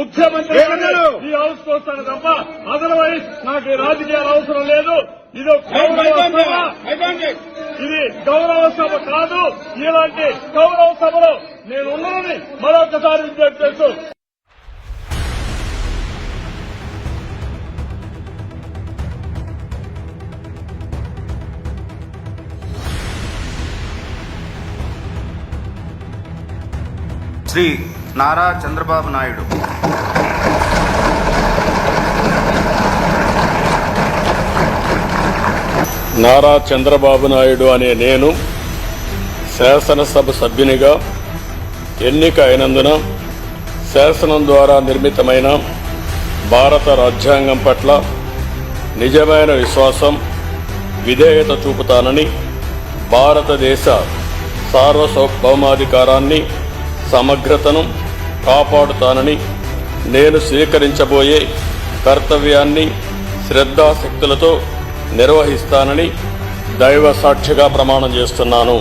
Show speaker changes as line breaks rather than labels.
ముఖ్యమంత్రి? ఈ హౌస్ వస్తాను తప్ప అదర్వైజ్ నాకు ఈ రాజకీయాలు అవసరం లేదు ఇది. ఇది గౌరవ సభ కాదు ఇలాంటి గౌరవ సభలో నేను ఉన్నానని మరొకసారి విజ్ఞప్తి చేస్తూ
శ్రీ నారా చంద్రబాబు నాయుడు.
నారా చంద్రబాబు నాయుడు అనే నేను శాసనసభ సభ్యునిగా ఎన్నిక అయినందున శాసనం ద్వారా నిర్మితమైన భారత రాజ్యాంగం పట్ల నిజమైన విశ్వాసం విధేయత చూపుతానని భారతదేశ సార్వభౌమాధికారాన్ని సమగ్రతను కాపాడుతానని నేను స్వీకరించబోయే కర్తవ్యాన్ని శ్రద్ధాశక్తులతో నిర్వహిస్తానని దైవ సాక్షిగా ప్రమాణం చేస్తున్నాను.